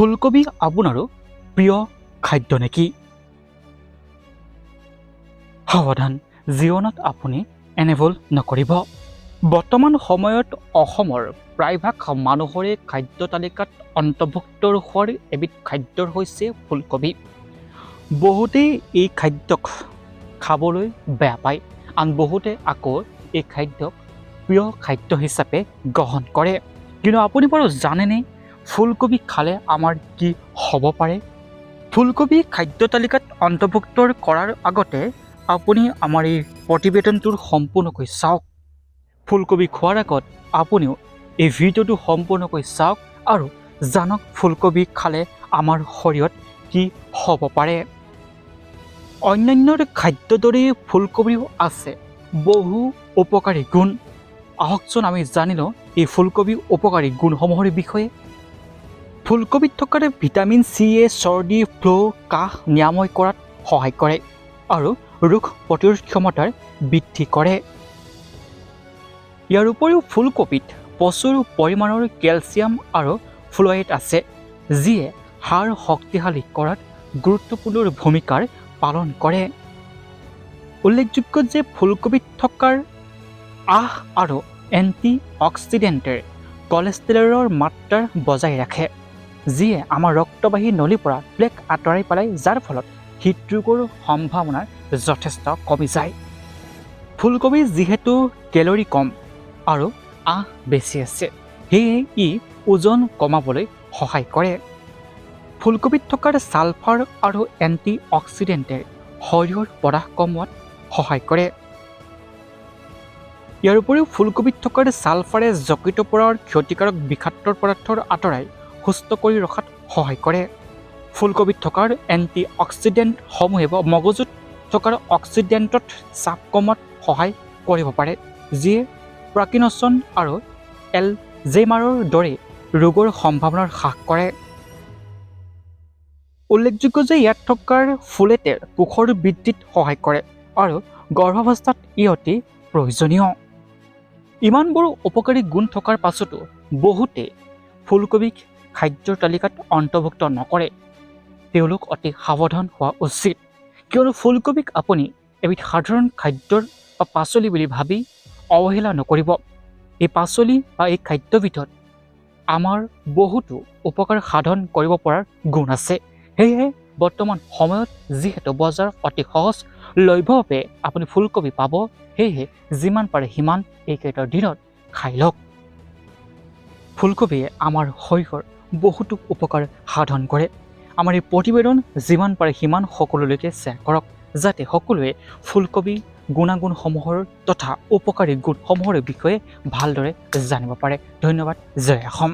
ফুলকবি আপোনাৰো প্ৰিয় খাদ্য নেকি? সাৱধান জীৱনত আপুনি এনে ভুল নকৰিব। বৰ্তমান সময়ত অসমৰ প্ৰায়ভাগ মানুহৰে খাদ্য তালিকাত অন্তৰ্ভুক্ত হোৱাৰ এবিধ খাদ্যৰ হৈছে ফুলকবি। বহুতেই এই খাদ্যক খাবলৈ বেয়া পায় আন বহুতে আকৌ এই খাদ্যক প্ৰিয় খাদ্য হিচাপে গ্ৰহণ কৰে। কিন্তু আপুনি বাৰু জানেনে ফুলকবি খালে আমাৰ কি হ'ব পাৰে? ফুলকবি খাদ্য তালিকাত অন্তৰ্ভুক্ত কৰাৰ আগতে আপুনি আমাৰ এই প্ৰতিবেদনটোৰ সম্পূৰ্ণকৈ চাওক। ফুলকবি খোৱাৰ আগত আপুনিও এই ভিডিঅ'টো সম্পূৰ্ণকৈ চাওক আৰু জানক ফুলকবি খালে আমাৰ শৰীৰত কি হ'ব পাৰে। অন্যান্য খাদ্যৰ দৰেই ফুলকবিও আছে, বহু উপকাৰী গুণ। আহকচোন আমি জানি লওঁ এই ফুলকবিৰ উপকাৰী গুণসমূহৰ বিষয়ে। ফুলকবিত থকাৰে ভিটামিন চিয়ে চৰ্দি, ফ্লু, কাহ নিৰাময় কৰাত সহায় কৰে আৰু ৰোগ প্ৰতিৰোধ ক্ষমতাৰ বৃদ্ধি কৰে। ইয়াৰ উপৰিও ফুলকবিত প্ৰচুৰ পৰিমাণৰ কেলছিয়াম আৰু ফ্লুৰাইড আছে, যিয়ে হাড় শক্তিশালী কৰাত গুৰুত্বপূৰ্ণ ভূমিকাৰ পালন কৰে। উল্লেখযোগ্য যে ফুলকবিত থকাৰ আহ আৰু এণ্টি অক্সিডেণ্টে কলেষ্ট্ৰলৰ মাত্ৰা বজাই ৰাখে। যিয়ে আমাৰ ৰক্তবাহী নলীৰ পৰা প্লেক আঁতৰাই পেলাই যাৰ ফলত হৃদৰোগৰ সম্ভাৱনা যথেষ্ট কমি যায়। ফুলকবি যিহেতু কেলৰি কম আৰু আহ বেছি আছে সেয়ে ই ওজন কমাবলৈ সহায় কৰে। ফুলকবিত থকাৰ ছালফাৰ আৰু এণ্টি অক্সিডেণ্টে শৰীৰৰ প্ৰদাহ কমোৱাত সহায় কৰে। ইয়াৰ উপৰিও ফুলকবিত থকাৰ ছালফাৰে যকৃত পৰাৰ ক্ষতিকাৰক বিষাক্ত পদাৰ্থৰ আঁতৰাই সুস্থ কৰি ৰখাত সহায় কৰে। ফুলকবিত থকাৰ এণ্টি অক্সিডেণ্টসমূহে মগজুত থকাৰ অক্সিডেণ্টত চাপ কমোৱাত সহায় কৰিব পাৰে, যিয়ে প্ৰাকিনচন আৰু এলজেইমাৰৰ দৰে ৰোগৰ সম্ভাৱনা হ্ৰাস কৰে। উল্লেখযোগ্য যে ইয়াত থকাৰ ফুলেটে কোষৰ বৃদ্ধিত সহায় কৰে আৰু গৰ্ভাৱস্থাত ই অতি প্ৰয়োজনীয়। ইমানবোৰ উপকাৰী গুণ থকাৰ পাছতো বহুতে ফুলকবিক খাদ্যৰ তালিকাত অন্তৰ্ভুক্ত নকৰে। তেওঁলোক অতি সাৱধান হোৱা উচিত। কিয়নো ফুলকবিক আপুনি এবিধ সাধাৰণ খাদ্যৰ বা পাচলি বুলি ভাবি অৱহেলা নকৰিব। এই পাচলি বা এই খাদ্যবিধত আমাৰ বহুতো উপকাৰ সাধন কৰিব পৰাৰ গুণ আছে। সেয়েহে বৰ্তমান সময়ত যিহেতু বজাৰত অতি সহজলভ্যভাৱে আপুনি ফুলকবি পাব, সেয়েহে যিমান পাৰে সিমান এইকেইটাৰ দিনত খাই লওক। ফুলকবিয়ে আমাৰ শৰীৰৰ বহুতো উপকাৰ সাধন কৰে। আমাৰ এই প্ৰতিবেদন যিমান পাৰে সিমান সকলোলৈকে শ্বেয়াৰ কৰক, যাতে সকলোৱে ফুলকবি, গুণাগুণসমূহৰ তথা উপকাৰী গুণসমূহৰ বিষয়ে ভালদৰে জানিব পাৰে। ধন্যবাদ, জয় অসম।